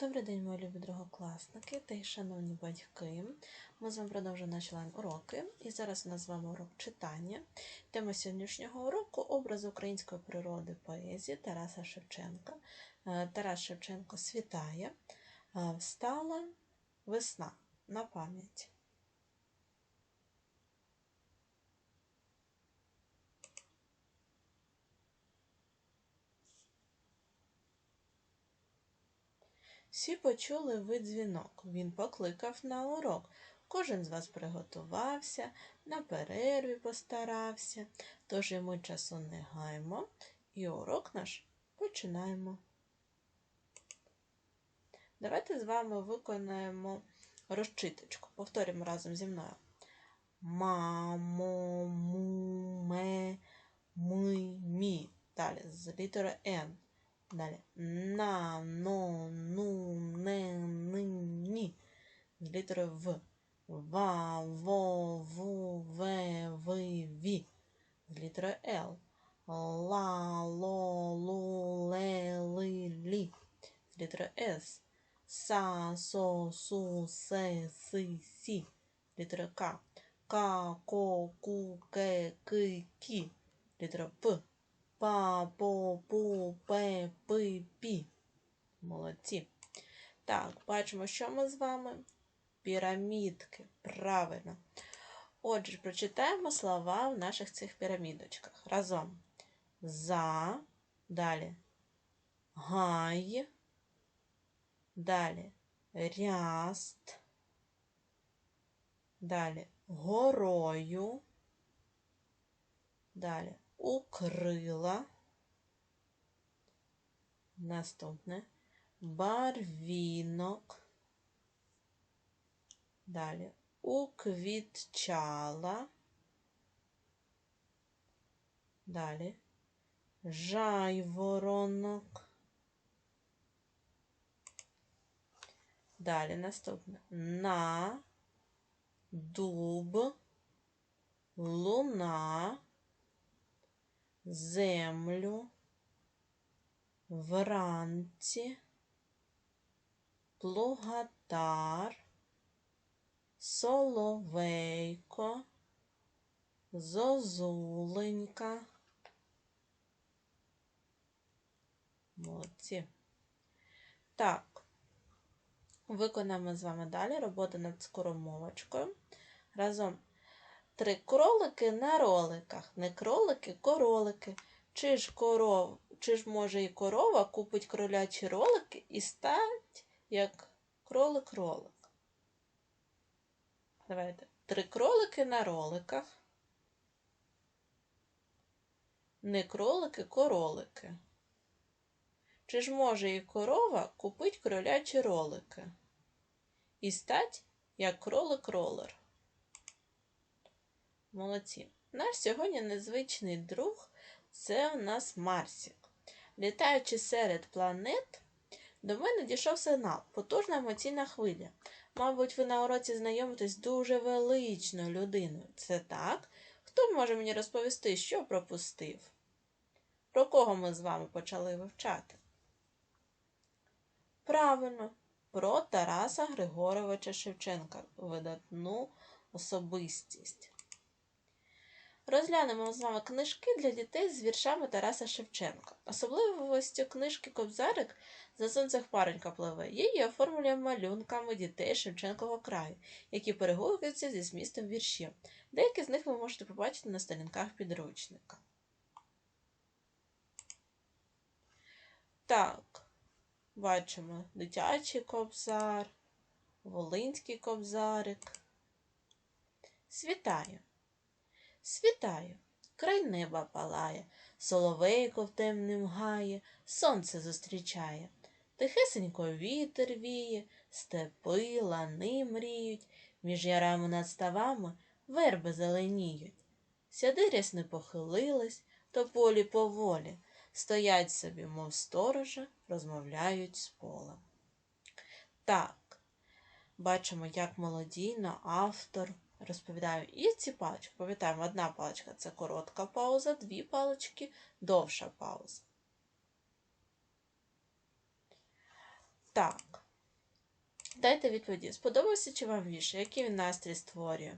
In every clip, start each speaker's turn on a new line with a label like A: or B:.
A: Добрий день, мої любі другокласники та й шановні батьки. Ми з вами продовжуємо наші онлайн-уроки. І зараз у нас з вами урок читання. Тема сьогоднішнього уроку образи української природи поезії Тараса Шевченка. Е, Тарас Шевченко світає. Е, Встала весна на пам'ять. Всі почули ви дзвінок. Він покликав на урок. Кожен з вас приготувався, на перерві постарався, тож і ми часу не гаймо, і урок наш починаємо. Давайте з вами виконаємо розчиточку. Повторюємо разом зі мною. Мамо, му, ме, ми, мі. Далі з літерою Н. Далі. На, но, ну, З літерою В. Ва, во, ву, ве, ви, ві. З літерою Л. Ла, ло, лу, ле, ли, лі. З літерою С. Са, со, су, се, си, сі. З літерою К. Ка, ко, ку, ке, ки, кі. З літерою П. Па, по, пу, пе, пи, пі. Молодці. Так, бачимо, що ми з вами? Пірамідки. Правильно. Отже, прочитаємо слова в наших цих пірамідочках. Разом. За. Далі. Гай. Далі. Ряст. Далі. Горою. Далі укрила. Наступне барвінок. Далі. Уквітчала. Далі. Жайворонок. Далі наступне. На. Дуб, луна. Землю, вранці, плугатар, соловейко, зозуленька. Молодці. Так, виконаємо з вами далі роботу над скоромовочкою. Разом Три кролики на роликах, не кролики, королики. Чи ж коров, чи ж може і корова купить кролячі ролики і стать як кролик-ролик. Давайте. Три кролики на роликах. Не кролики, королики. Чи ж може і корова купить кролячі ролики? І стать як кролик-ролер. Молодці. Наш сьогодні незвичний друг це у нас Марсік. Літаючи серед планет, до мене дійшов сигнал, потужна емоційна хвиля. Мабуть, ви на уроці знайомитесь дуже величною людиною. Це так? Хто може мені розповісти, що пропустив? Про кого ми з вами почали вивчати? Правильно, про Тараса Григоровича Шевченка, видатну особистість. Розглянемо з вами книжки для дітей з віршами Тараса Шевченка. Особливістю книжки Кобзарик за сонцем паронька пливе. Її оформлює малюнками дітей Шевченкового краю, які перегукуються зі змістом віршів. Деякі з них ви можете побачити на сторінках підручника. Так, бачимо дитячий кобзар, волинський кобзарик. Світаю! Світаю, край неба палає, соловейко в темним гає, сонце зустрічає. Тихесенько вітер віє, степи, лани мріють, між ярами над ставами верби зеленіють. Сяди рясни похилились, то полі поволі, стоять собі, мов сторожа, розмовляють з полем. Так, бачимо, як молодійно автор розповідаю. І ці палички. Пам'ятаємо, одна паличка це коротка пауза, дві палички довша пауза. Так, Дайте відповіді, сподобався чи вам вірш, який він настрій створює?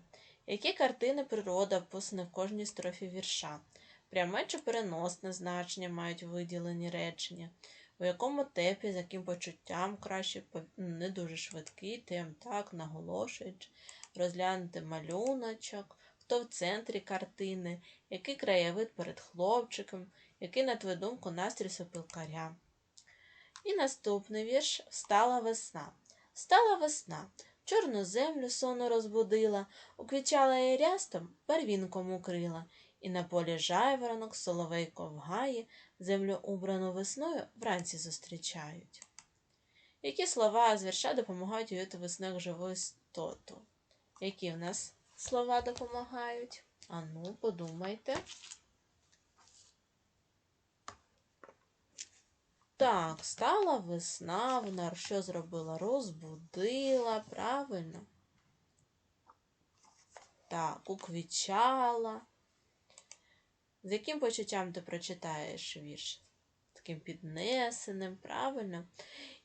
A: Які картини природа описана в кожній строфі вірша? Пряме чи переносне значення мають виділені речення? У якому тепі, з яким почуттям краще не дуже швидкий, тим так наголошують, розглянути малюночок, хто в центрі картини, який краєвид перед хлопчиком, який, на твою думку, настрій сопілкаря. І наступний вірш Встала весна. Встала весна, чорну землю сону розбудила, уквічала її рястом, первінком укрила, і на полі жайворонок соловейко вгає, землю убрану весною вранці зустрічають. Які слова з вірша допомагають уявити весну як живу істоту? Які в нас слова допомагають? Ану, подумайте. Так, стала весна, вона що зробила? Розбудила, правильно? Так, уквічала. З яким почуттям ти прочитаєш вірш? Таким піднесеним, правильно?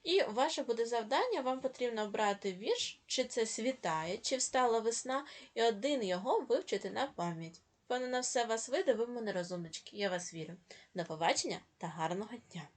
A: І ваше буде завдання, вам потрібно обрати вірш, чи це світає, чи встала весна, і один його вивчити на пам'ять. Впевнена, все вас вийде, ви мене розумнички. Я вас вірю. До побачення та гарного дня!